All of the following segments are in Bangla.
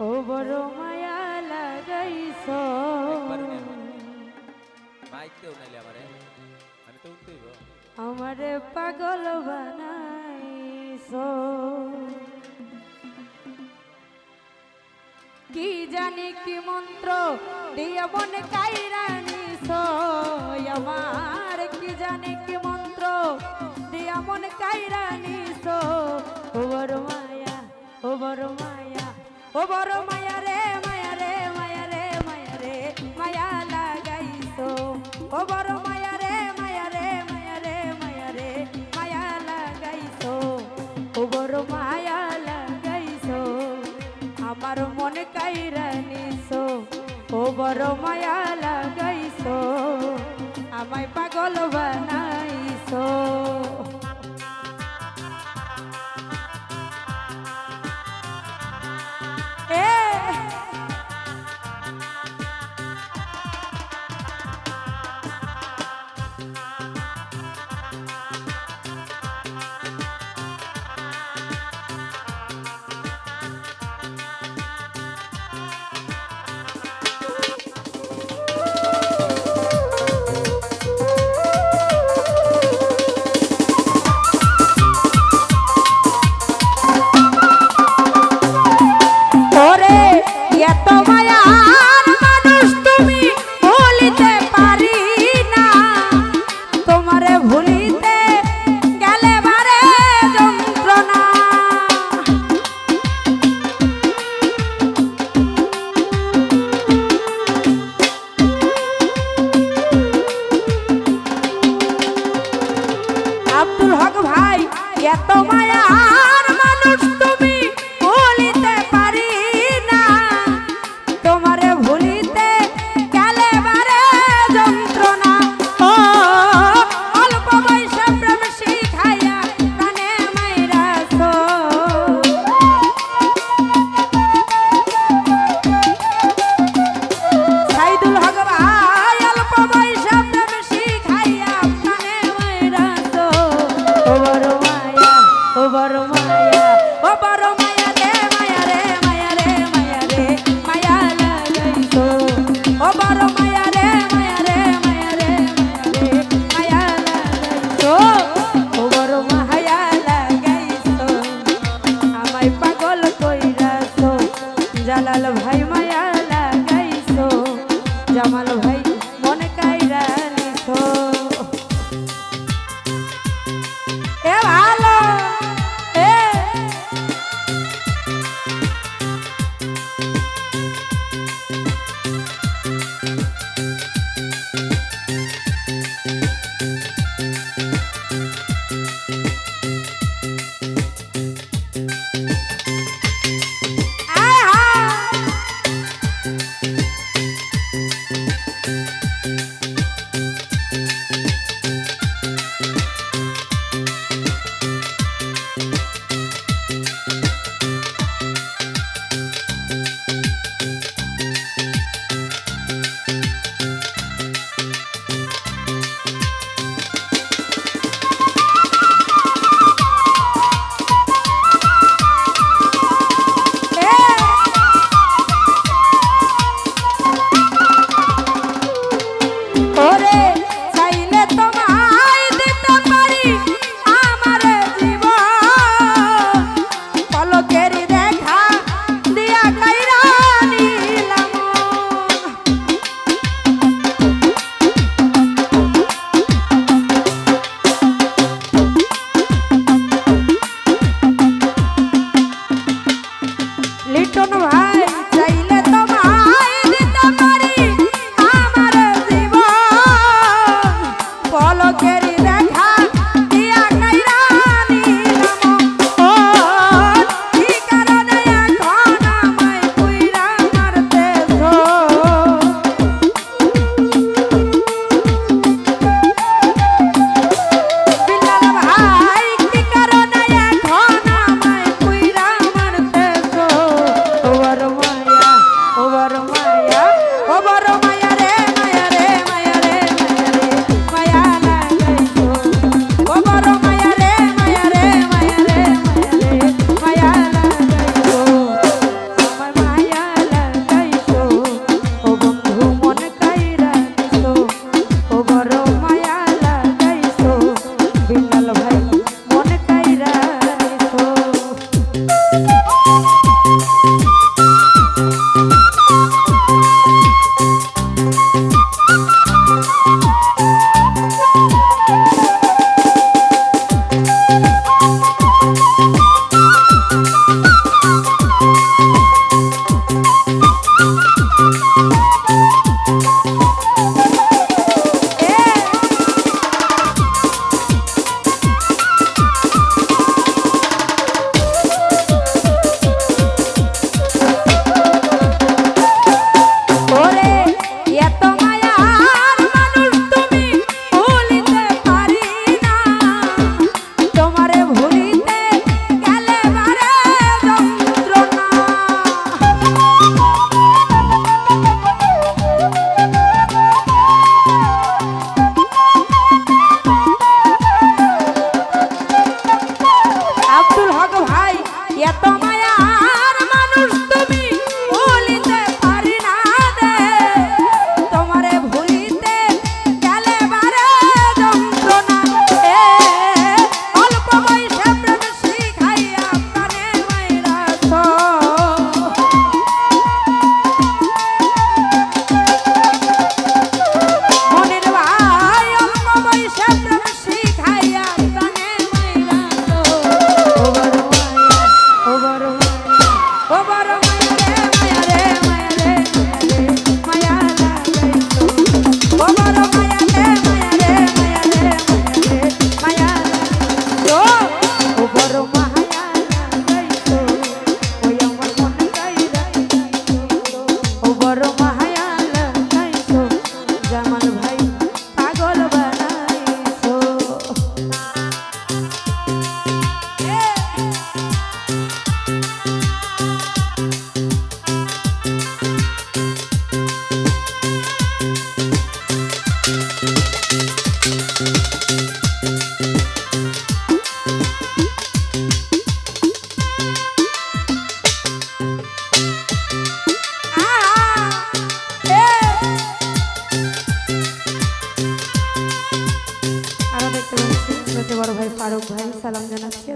ও বড় মায়া লাগাইছ। আমারে। পাগল বানাইছ। কি জানি কি মন্ত্র দিয়া মন কাইরানিছ আমার কি জানি কি মন্ত্র দিয়া মন কাইরানিছ ও বড় মায়া ও বড় মায়া। ও বড় মায়া রে মায়া রে মায়া রে মায়া রে, মায়া লাগাইছো। ও বড় মায়া রে মায়া রে মায়া রে মায়া রে, মায়া লাগাইছো। ও বড় মায়া লাগাইছো, আমার আমায় পাগল বানাইছো। এত মায়ার এত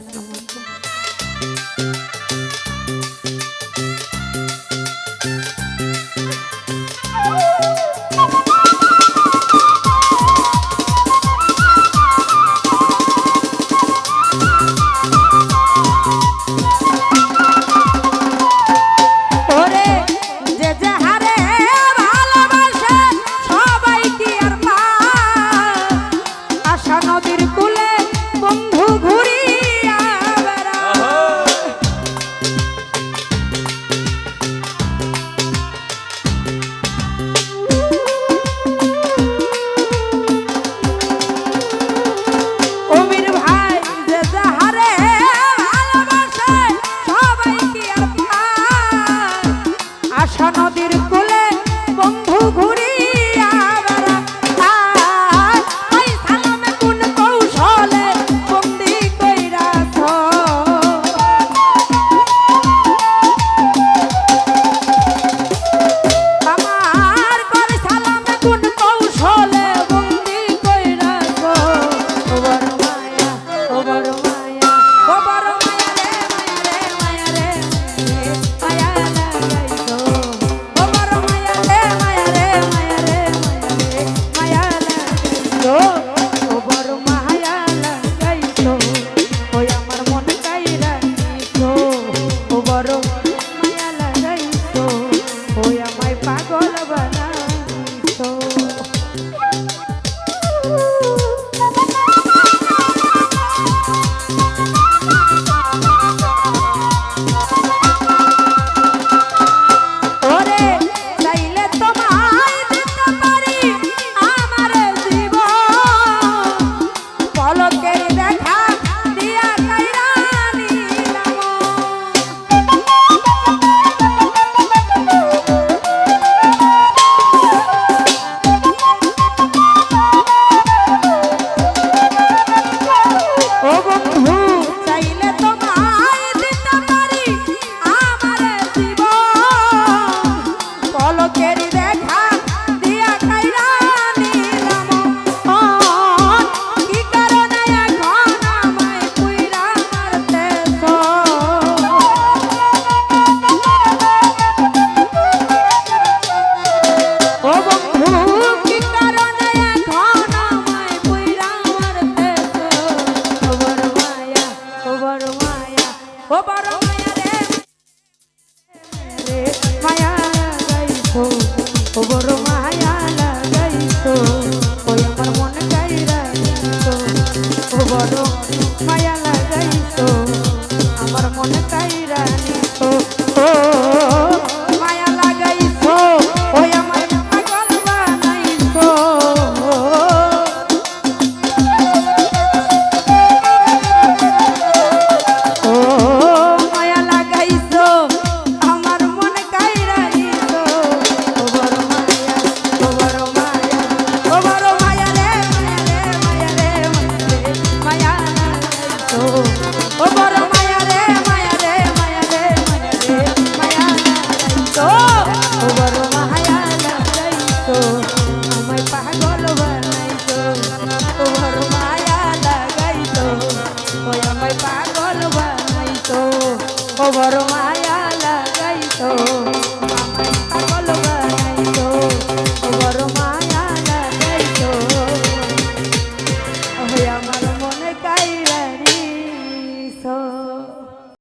আসসালামু আলাইকুম